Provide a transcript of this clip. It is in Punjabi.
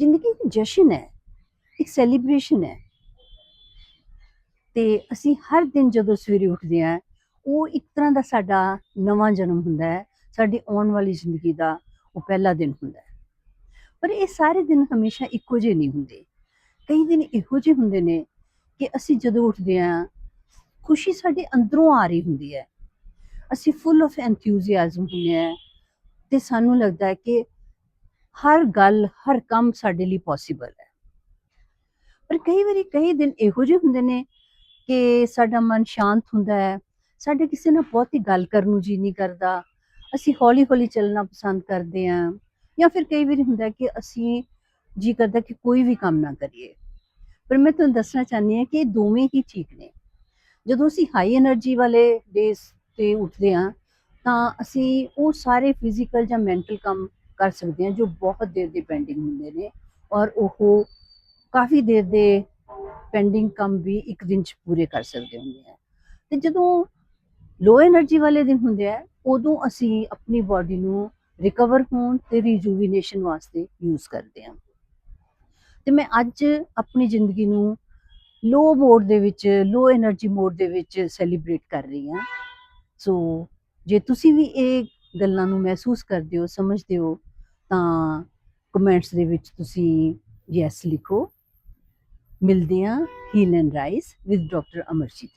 ਜ਼ਿੰਦਗੀ ਇੱਕ ਜਸ਼ਨ ਹੈ, ਇੱਕ ਸੈਲੀਬ੍ਰੇਸ਼ਨ ਹੈ। ਤੇ ਅਸੀਂ ਹਰ ਦਿਨ ਜਦੋਂ ਸਵੇਰੇ ਉੱਠਦੇ ਹਾਂ, ਉਹ ਇੱਕ ਤਰ੍ਹਾਂ ਦਾ ਸਾਡਾ ਨਵਾਂ ਜਨਮ ਹੁੰਦਾ ਹੈ, ਸਾਡੀ ਆਉਣ ਵਾਲੀ ਜ਼ਿੰਦਗੀ ਦਾ ਉਹ ਪਹਿਲਾ ਦਿਨ ਹੁੰਦਾ ਹੈ। ਪਰ ਇਹ ਸਾਰੇ ਦਿਨ ਹਮੇਸ਼ਾ ਇੱਕੋ ਜਿਹੇ ਨਹੀਂ ਹੁੰਦੇ। ਕਈ ਦਿਨ ਇਹੋ ਜਿਹੇ ਹੁੰਦੇ ਨੇ ਕਿ ਅਸੀਂ ਜਦੋਂ ਉੱਠਦੇ ਹਾਂ, ਖੁਸ਼ੀ ਸਾਡੇ ਅੰਦਰੋਂ ਆ ਰਹੀ ਹੁੰਦੀ ਹੈ। ਅਸੀਂ ਫੁੱਲ ਆਫ ਐਂਥੂਸੀਆਜ਼ਮ ਹੁੰਦੇ ਹਾਂ ਤੇ ਸਾਨੂੰ ਲੱਗਦਾ ਹੈ ਕਿ ਹਰ ਗੱਲ, ਹਰ ਕੰਮ ਸਾਡੇ ਲਈ ਪੋਸੀਬਲ ਹੈ। ਪਰ ਕਈ ਵਾਰੀ, ਕਈ ਦਿਨ ਇਹੋ ਜਿਹੇ ਹੁੰਦੇ ਨੇ ਕਿ ਸਾਡਾ ਮਨ ਸ਼ਾਂਤ ਹੁੰਦਾ ਹੈ, ਸਾਡੇ ਕਿਸੇ ਨਾਲ ਬਹੁਤੀ ਗੱਲ ਕਰਨ ਨੂੰ ਜੀ ਨਹੀਂ ਕਰਦਾ, ਅਸੀਂ ਹੌਲੀ-ਹੌਲੀ ਚੱਲਣਾ ਪਸੰਦ ਕਰਦੇ ਹਾਂ, ਜਾਂ ਫਿਰ ਕਈ ਵਾਰੀ ਹੁੰਦਾ ਕਿ ਅਸੀਂ ਜੀ ਕਰਦਾ ਕਿ ਕੋਈ ਵੀ ਕੰਮ ਨਾ ਕਰੀਏ। ਪਰ ਮੈਂ ਤੁਹਾਨੂੰ ਦੱਸਣਾ ਚਾਹੁੰਦੀ ਹਾਂ ਕਿ ਇਹ ਦੋਵੇਂ ਹੀ ਠੀਕ ਨੇ। ਜਦੋਂ ਅਸੀਂ ਹਾਈ એનર્ਜੀ ਵਾਲੇ ਡੇਸ ਤੇ ਉੱਠਦੇ ਹਾਂ, ਤਾਂ ਅਸੀਂ ਉਹ ਸਾਰੇ ਫਿਜ਼ੀਕਲ ਜਾਂ ਮੈਂਟਲ ਕੰਮ ਕਰ ਸਕਦੇ ਹਾਂ, ਜੋ ਬਹੁਤ ਦੇਰ ਦੇ ਪੈਂਡਿੰਗ ਹੁੰਦੇ ਨੇ ਔਰ ਉਹ ਕਾਫੀ ਦੇਰ ਦੇ ਪੈਂਡਿੰਗ ਕੰਮ ਵੀ ਇੱਕ ਦਿਨ ਚ ਪੂਰੇ ਕਰ ਸਕਦੇ ਹੁੰਦੇ ਆ। ਤੇ ਜਦੋਂ ਲੋ એનર્ਜੀ ਵਾਲੇ ਦਿਨ ਹੁੰਦੇ ਆ, ਉਦੋਂ ਅਸੀਂ ਆਪਣੀ ਬਾਡੀ ਨੂੰ ਰਿਕਵਰ ਹੋਣ ਤੇ ਰੀਜੂਵੀਨੇਸ਼ਨ ਵਾਸਤੇ ਯੂਜ਼ ਕਰਦੇ ਆ ਤੇ ਮੈਂ ਅੱਜ ਆਪਣੀ ਜ਼ਿੰਦਗੀ ਨੂੰ ਲੋ ਮੋਡ ਦੇ ਵਿੱਚ ਲੋ એનર્ਜੀ ਮੋਡ ਦੇ ਵਿੱਚ ਸੈਲੀਬ੍ਰੇਟ ਕਰ ਰਹੀ ਆ ਸੋ ਜੇ ਤੁਸੀਂ ਵੀ ਇਹ ਗੱਲਾਂ ਨੂੰ ਮਹਿਸੂਸ ਕਰਦੇ ਹੋ, ਸਮਝਦੇ ਹੋ ਤਾਂ ਕਮੈਂਟਸ ਦੇ ਵਿੱਚ ਤੁਸੀਂ ਯੈਸ ਲਿਖੋ। ਮਿਲਦੇ ਹਾਂ heal and rise with doctor Amarjeet